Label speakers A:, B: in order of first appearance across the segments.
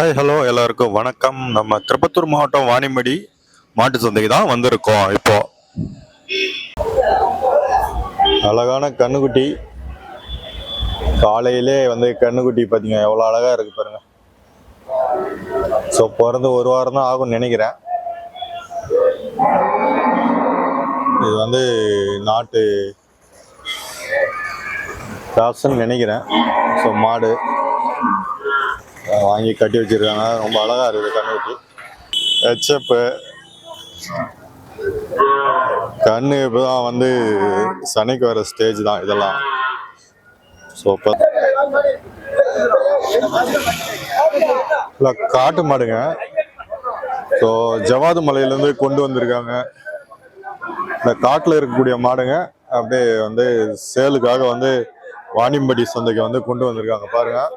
A: Hi hello எல்லாருக்கும் வணக்கம். நம்ம திருப்பத்தூர் மாவட்டம் வாணிமடி மாட்டு சந்தைக்கு தான் வந்திருக்கோம் இப்போ. அழகான கண்ணுக்குட்டி. காலையிலே வந்து கண்ணுக்குட்டி பார்த்தீங்க எவ்வளோ அழகாக இருக்குது பாருங்க. ஸோ பிறந்து ஒரு வாரம் தான் ஆகும்னு நினைக்கிறேன். இது வந்து நாட்டு கிராஸ்ன்னு நினைக்கிறேன். ஸோ மாடு. வாங்கி கட்டி வச்சிருக்காங்க. ரொம்ப அழகா இருக்குது கண்ணுக்கு. ஹெச்எப்பு கண்ணு இப்போதான் வந்து சனைக்கு வர ஸ்டேஜ் தான் இதெல்லாம். சூப்பர் இல்லை காட்டு மாடுங்க. ஸோ ஜவாது மலையிலேருந்து கொண்டு வந்திருக்காங்க. இந்த காட்டில் இருக்கக்கூடிய மாடுங்க அப்படியே வந்து சேலுக்காக வந்து வாணிம்படி சந்தைக்கு வந்து கொண்டு வந்திருக்காங்க. பாருங்கள்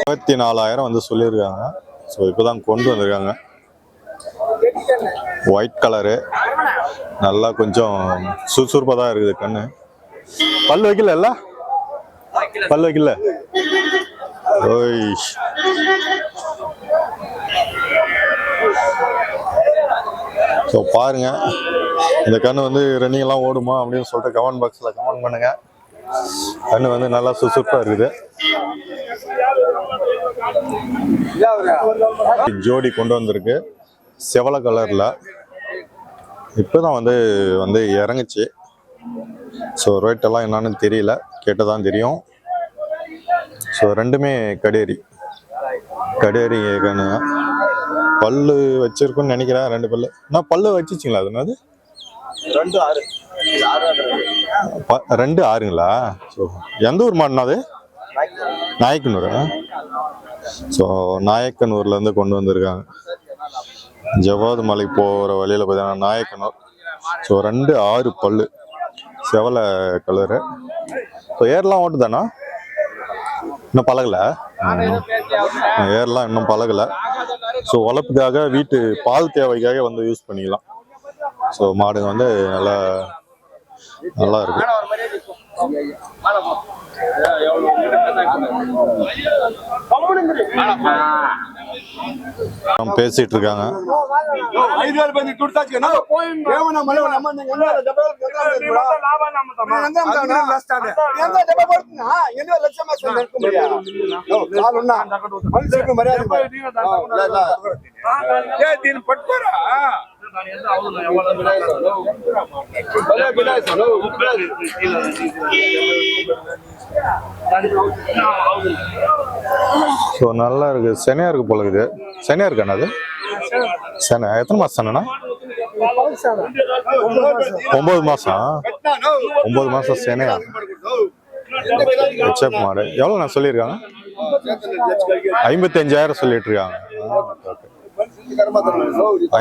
A: இருபத்தி நாலாயிரம் வந்து சொல்லியிருக்காங்க. ஸோ இப்போதான் கொண்டு வந்திருக்காங்க. ஒயிட் கலரு நல்லா கொஞ்சம் சுறுசுறுப்பாக தான் இருக்குது கண்ணு. பல் வைக்கல இல்ல பல் வைக்கல. ஓய் ஸோ பாருங்கள் இந்த கண்ணு வந்து ரன்னிங்லாம் ஓடுமா அப்படின்னு சொல்லிட்டு கமெண்ட் பாக்ஸில் கமெண்ட் பண்ணுங்கள் கண்ணு வந்து நல்லா சுசுப்பாக இருக்குது. ஜோடி கொண்டு வந்திருக்கு. செவல கலரில். இப்போதான் வந்து வந்து இறங்குச்சு. ஸோ ரேட்டெல்லாம் என்னன்னு தெரியல. கேட்டதான் தெரியும். ஸோ ரெண்டுமே கடேரி கடேரி கண்ணுங்க பல்லு வச்சிருக்குன்னு நினைக்கிறேன் ரெண்டு பல்லு. நான் பல்லு வச்சிச்சிங்களா அது? என்னது?
B: ரெண்டு ஆறு.
A: ரெண்டு ஆறுங்களா? ஸோ எந்த ஊர் மாடுனா அது? நாயக்கனூர். ஸோ நாயக்கனூர்லேருந்து கொண்டு வந்திருக்காங்க. ஜவாது மலைக்கு போகிற வழியில் பார்த்தீங்கன்னா நாயக்கனூர். ஸோ ரெண்டு ஆறு பல்லு. செவலை கலரு. ஸோ ஏர்லாம் ஓட்டுதானா இன்னும் பழகலை? ஏர்லாம் இன்னும் பழகலை. ஸோ வளர்ப்புக்காக வீட்டு பால் தேவைக்காக வந்து யூஸ் பண்ணிக்கலாம். ஸோ மாடுங்க வந்து நல்லா நல்லா இருக்கு. அவங்க பேசிட்டு இருக்காங்க
B: దీన్ని పట్టుకోరా బిలాయి
A: ஸோ நல்லா இருக்குது செனையாக இருக்குது போல இருக்குது. செனையாக இருக்காண்ணா அது? செனை எத்தனை மாதம் செனைண்ணா ஒம்பது
B: மாதம்
A: ஒம்பது மாதம் செனையா ஹெச்எப் மாடு எவ்வளோ நான் சொல்லியிருக்காங்க? ஐம்பத்தஞ்சாயிரம் சொல்லிட்டு இருக்காங்க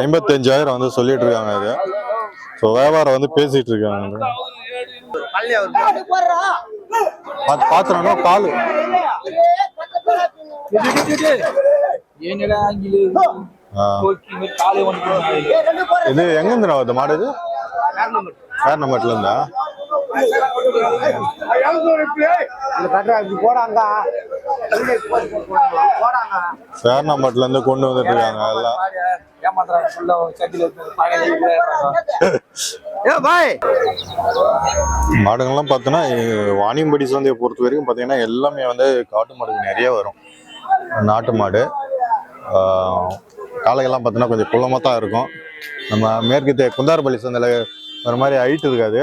A: ஐம்பத்தஞ்சாயிரம் வந்து சொல்லிட்டு இருக்காங்க இது. ஸோ வியாபாரம் வந்து பேசிட்டு இருக்காங்க பார்த்து பாத்துறானோ காலு
C: ಏನಿಲ್ಲ ಹಂಗಿಲ್ಲ
A: ஆ.
C: ಹೋಗಿ ಕಾಲೇ ಒಂದು
A: இது எங்க இருந்து வருது மாடு இது காரணமட்டில இருந்தா
B: போடாங்க
A: சேரணமட்டில இருந்து கொண்டு வந்துட்டு இருக்காங்க எல்லாம்
C: ஏமாத்துறாங்க ஃபுல்லா சட்டில ஏ பாய்.
A: மாடுங்கள்லாம் பார்த்தோன்னா வாணியம்படி சந்தையை பொறுத்த வரைக்கும் பார்த்தீங்கன்னா எல்லாமே வந்து காட்டு மாடுகள் நிறைய வரும். நாட்டு மாடு. காலைகள்லாம் பார்த்தோன்னா கொஞ்சம் குளமாக தான் இருக்கும். நம்ம மேற்கத்திய குந்தாரப்பள்ளி சந்தையில் வர மாதிரி ஹைட் இருக்காது.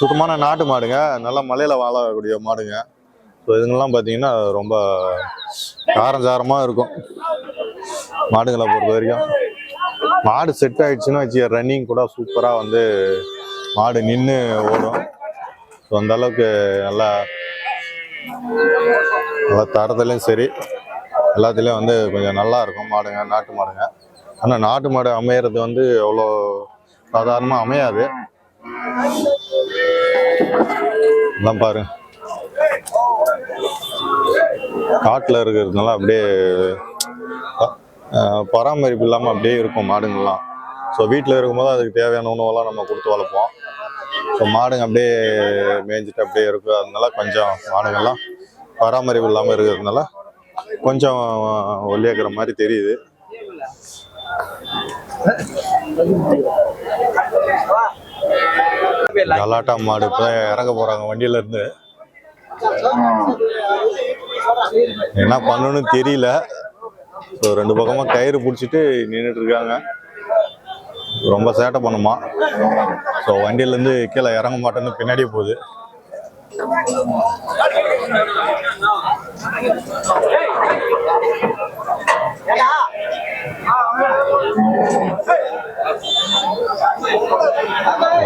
A: சுத்தமான நாட்டு மாடுங்க. நல்லா மலையில் வாழக்கூடிய மாடுங்க. ஸோ இதுங்கெல்லாம் பார்த்தீங்கன்னா ரொம்ப காரஞ்சாரமாக இருக்கும். மாடுங்களை பொறுத்த வரைக்கும். மாடு செட் ஆயிடுச்சுன்னா வச்சு ரன்னிங் கூட சூப்பராக வந்து மாடு நின்று ஓடும். ஸோ அந்த அளவுக்கு நல்லா நல்லா தரத்துலையும் சரி. எல்லாத்துலேயும் வந்து கொஞ்சம் நல்லா இருக்கும் மாடுங்க நாட்டு மாடுங்க. ஆனால் நாட்டு மாடு அமையறது வந்து அவ்வளோ சாதாரணமாக அமையாது. எல்லாம் பாருங்க. காட்டில் இருக்கிறதுனால அப்படியே பராமரிப்பு இல்லாமல் அப்படியே இருக்கும் மாடுங்கள்லாம். ஸோ வீட்டில் இருக்கும்போது அதுக்கு தேவையான உணவெல்லாம் நம்ம கொடுத்து வளர்ப்போம். ஸோ மாடுங்க அப்படியே மேய்ஞ்சிட்டு அப்படியே இருக்கும் அதனால கொஞ்சம் மாடுங்கள்லாம் பராமரிப்பு இல்லாமல் இருக்கிறதுனால கொஞ்சம் ஒல்லியாக்குற மாதிரி தெரியுது. கலாட்டா மாடு இப்போ இறங்க போகிறாங்க வண்டியிலேருந்து என்ன பண்ணணும்னு தெரியல. ஸோ ரெண்டு பக்கமாக கயிறு பிடிச்சிட்டு நின்றுட்டு இருக்காங்க ரொம்ப சேட்டை பண்ணுமா? ஸோ வண்டியிலேருந்து கீழே இறங்க மாட்டேன்னு பின்னாடியே போகுது.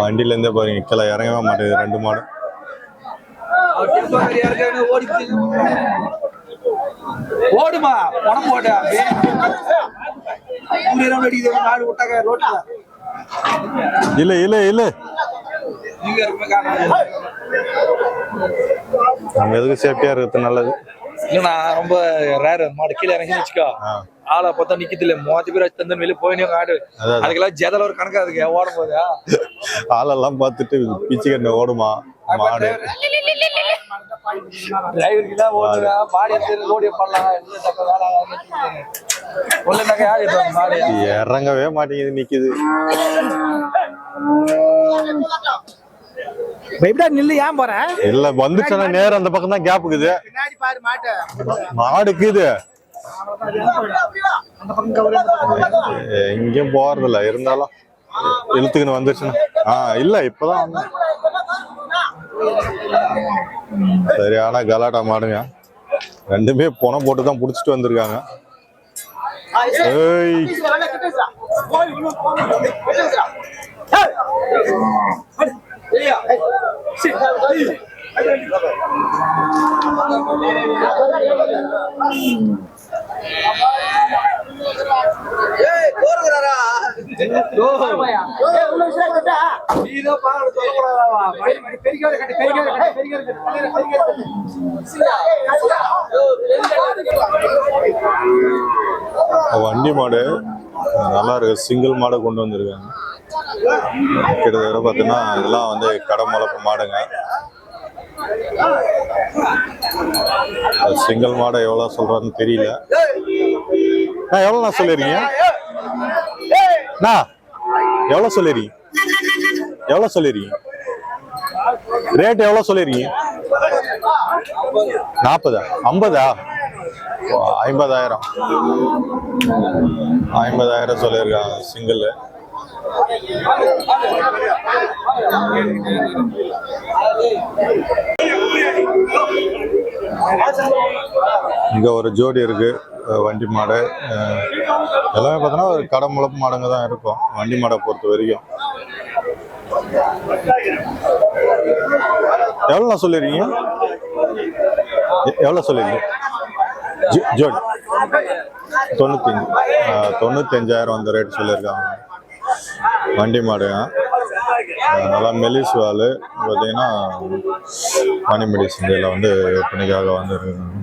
A: வண்டியிலேருந்தே பாருங்க கீழே இறங்கவே மாட்டேங்குது ரெண்டு மாடு.
C: ஓடுமா? பணம் போட அடிக்குது நாடு விட்டாங்க ரோட்ல.
A: இல்லை இல்லை இல்லை. நம்ம எதுக்கு சேஃப்டியாக இருக்கிறது நல்லது?
C: இல்லண்ணா ரொம்ப ரேர் மாடு கீழே இறங்கி வச்சுக்கோ. ஆளை பார்த்தா நிக்கிது இல்ல மூவாத்தி பேர் தந்தன் வெளியே போயினே ஆடு. அதுக்கெல்லாம் ஜெதல ஒரு கணக்கா இருக்கு ஓடும் போது
A: ஆளெல்லாம் பார்த்துட்டு பிச்சு கண்ணு ஓடுமா? மாடு.
C: டிரைவருக்கு தான் பாடி எடுத்து பண்ணலாம் யார்
A: இறங்கவே மாட்டேங்குது நிக்குது.
C: எப்படா நில்லு ஏன் போற?
A: இல்ல வந்துச்சுன்னா நேரம் அந்த பக்கம் தான் கேப் இருக்குது.
C: பின்னாடி பாரு மாட்டு.
A: மாடுக்குது
C: அந்த பக்கம் கவரு
A: எங்கேயும் போறது இல்ல இருந்தாலும் இழுத்துக்கின்னு வந்துருச்சுன்னா. ஆ இல்ல இப்பதான். சரியான கலாட்டா மாடுங்க. ரெண்டுமே பணம் போட்டு தான் பிடிச்சிட்டு வந்திருக்காங்க. ஏய்.
C: நீதான் பாரு கட்டி கட்டி
A: வண்டி மாடு. நல்லா இருக்கு. சிங்கிள் மாடு கொண்டு வந்திருக்காங்க. கிட்டத்தட்ட பார்த்தீங்கன்னா இதெல்லாம் வந்து கடை முளப்பு மாடுங்க. சிங்கிள் மாடை எவ்வளோ சொல்றாருன்னு தெரியல. நான் எவ்வளோ நான் சொல்லிருக்கீங்க அண்ணா எவ்வளோ சொல்லிருக்கீங்க? எவ்வளோ சொல்லிருக்கீங்க? ரேட் எவ்வளோ சொல்லிருக்கீங்க? நாற்பதா? ஐம்பதா? ஓ, ஐம்பதாயிரம். ஐம்பதாயிரம் சொல்லியிருக்காங்க சிங்கிள் இங்க ஒரு ஜோடி இருக்கு. வண்டி மாடு எல்லாமே பார்த்தோன்னா ஒரு கடை முளப்பு மாடுங்க தான் இருக்கும். வண்டி மாடை பொறுத்த வரைக்கும். எவ்வளோ சொல்லிருக்கீங்க எ- எவ்வளோ சொல்லிடுறீங்க ஜோ- ஜோடி. தொண்ணூத்தஞ்சு தொண்ணூத்தஞ்சாயிரம் அந்த ரேட் சொல்லியிருக்காங்க. வண்டி மாடுங்க நல்லா மெலிஸ் வால் பார்த்தீங்கன்னா மணிமடி சந்தையில் வந்து விற்பனைக்காக வந்துருக்காங்க.